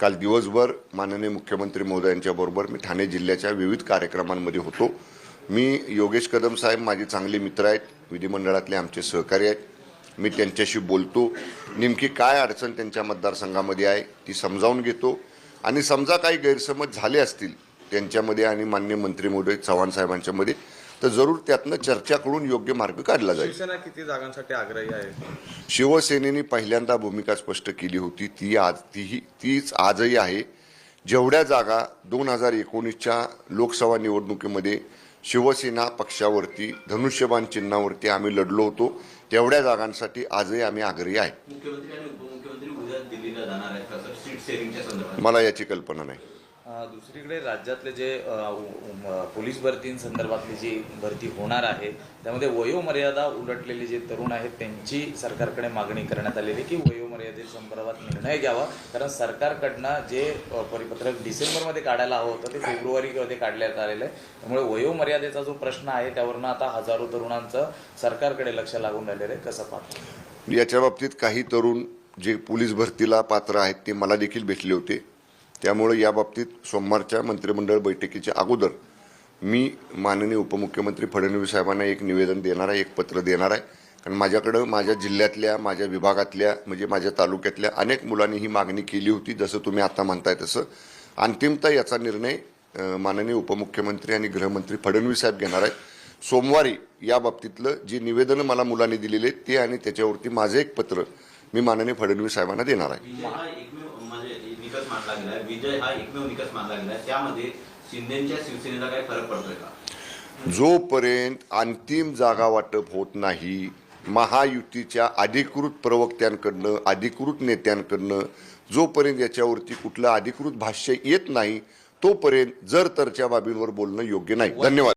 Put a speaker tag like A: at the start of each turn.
A: काल दिवसभर माननीय मुख्यमंत्री महोदयांच्या बरोबर मी ठाणे जिल्ह्याच्या विविध कार्यक्रमांमध्ये होतो. मी योगेश कदम साहेब माझे चांगले मित्र आहेत विधिमंडळातले आमचे सहकारी आहेत. मी त्यांच्याशी बोलतो. नेमकी काय अडचण त्यांच्या मतदारसंघामध्ये आहे ती समजावून घेतो. आणि समजा काही गैरसमज झाले असतील त्यांच्यामध्ये आणि मान्य मंत्री महोदय चव्हाण साहेबांच्यामध्ये तर जरूर त्यातनं चर्चा करून योग्य मार्ग काढला जाईल.
B: शिवसेना किती जागांसाठी आग्रही आहे?
A: शिवसेनेने पहिल्यांदा भूमिका स्पष्ट केली होती. ती आज तीही तीच आजही आहे. जेवढ्या जागा दोन हजार एकोणीसच्या लोकसभा निवडणुकीमध्ये शिवसेना पक्षावरती धनुष्यबाण चिन्हावरती आम्ही लढलो होतो तेवढ्या जागांसाठी आजही आम्ही आग्रही आहे.
C: मुख्यमंत्री आणि उपमुख्यमंत्री उद्या दिल्लीला जाणार आहेत कसं सीट शेअरिंगच्या संदर्भात.
A: मला याची कल्पना नाही.
D: दुसरीकडे राज्यातले जे पोलीस भरतीसंदर्भातली जी भरती होणार आहे त्यामध्ये वयोमर्यादा उलटलेले जे तरुण आहेत त्यांची सरकारकडे मागणी करण्यात आलेली की वयोमर्यादेसंदर्भात निर्णय घ्यावा. कारण सरकारकडनं जे परिपत्रक डिसेंबरमध्ये काढायला हवं होतं ते फेब्रुवारीमध्ये काढण्यात आलेलं आहे. त्यामुळे वयोमर्यादेचा जो प्रश्न आहे त्यावरनं आता हजारो तरुणांचं सरकारकडे लक्ष लागून राहिलेलं आहे. कसं पाहतो?
A: याच्या बाबतीत काही तरुण जे पोलीस भरतीला पात्र आहेत ते मला देखील भेटले होते. त्यामुळे या बाबतीत सोमवारच्या मंत्रिमंडळ बैठकीच्या अगोदर मी माननीय उपमुख्यमंत्री फडणवीस साहेबांना एक निवेदन देणार आहे एक पत्र देणार आहे. कारण माझ्याकडं माझ्या जिल्ह्यातल्या माझ्या विभागातल्या म्हणजे माझ्या तालुक्यातल्या अनेक मुलांनी ही मागणी केली होती जसं तुम्ही आता म्हणताय तसं. अंतिमतः याचा निर्णय माननीय उपमुख्यमंत्री आणि गृहमंत्री फडणवीस साहेब घेणार आहेत. सोमवारी या बाबतीतलं जे निवेदनं मला मुलांनी दिलेले ते आणि त्याच्यावरती माझं एक पत्र मी माननीय फडणवीस साहेबांना देणार आहे
C: विजय हा एकमेव म्हणजे निकष मानला गेला आहे. विजय हा एकमेव निकष मानला गेला आहे. त्यामध्ये शिंदेच्या शिवसेनेला काही फरक पडतोय का?
A: जोपर्यंत अंतिम जागा वाटप होत नाही महायुतीच्या अधिकृत प्रवक्त्यांकडनं अधिकृत नेत्यांकडनं जोपर्यंत याच्यावरती कुठलं अधिकृत भाष्य येत नाही तोपर्यंत जर तरच्या बाबींवर बोलणं योग्य नाही. धन्यवाद.